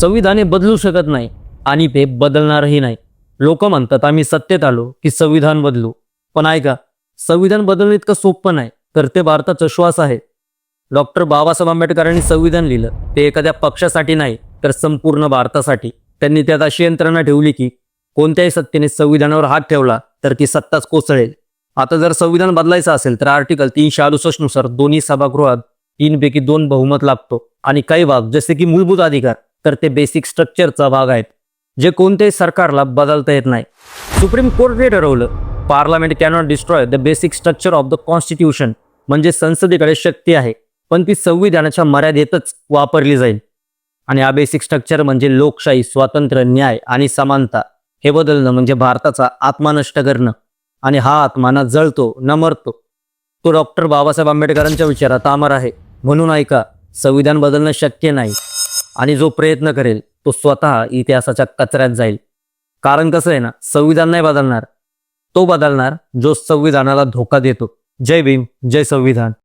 संविधान हे बदलू शकत नाही आणि ते बदलणारही नाही. लोक म्हणतात आम्ही सत्तेत आलो की संविधान बदलू. पण ऐका संविधान बदलणं इतकं सोपं नाही तर ते भारताचा श्वास आहे. डॉक्टर बाबासाहेब आंबेडकरांनी संविधान लिहिलं. ते एखाद्या पक्षासाठी नाही तर संपूर्ण भारतासाठी. त्यांनी त्यात अशी यंत्रणा ठेवली की कोणत्याही सत्तेने संविधानावर हात ठेवला तर ती सत्ताच कोसळेल. आता जर संविधान बदलायचं असेल तर आर्टिकल तीनशे अडुसष्टनुसार दोन्ही सभागृहात तीनपैकी दोन बहुमत लागतो आणि काही भाग जसे की मूलभूत अधिकार तर ते बेसिक स्ट्रक्चरचा भाग आहेत जे कोणत्याही सरकारला बदलता येत नाही. सुप्रीम कोर्टने ठरवलं Parliament cannot destroy the basic structure of the Constitution म्हणजे संसदेकडे शक्ती आहे पण ती संविधानाच्या मर्यादेतच वापरली जाईल. आणि हा बेसिक स्ट्रक्चर म्हणजे लोकशाही स्वातंत्र्य न्याय आणि समानता हे बदलणं म्हणजे भारताचा आत्मा नष्ट करणं. आणि हा आत्मा ना जळतो न मरतो. तो डॉक्टर बाबासाहेब आंबेडकरांच्या विचारात अमर आहे म्हणून ऐका संविधान बदलणं शक्य नाही. आणि जो प्रयत्न करेल तो स्वतः इतिहासाच्या कचऱ्यात जाईल. कारण कसं आहे ना संविधान नाही बदलणार. तो बदलणार जो संविधानाला धोका देतो. जय भीम जय संविधान.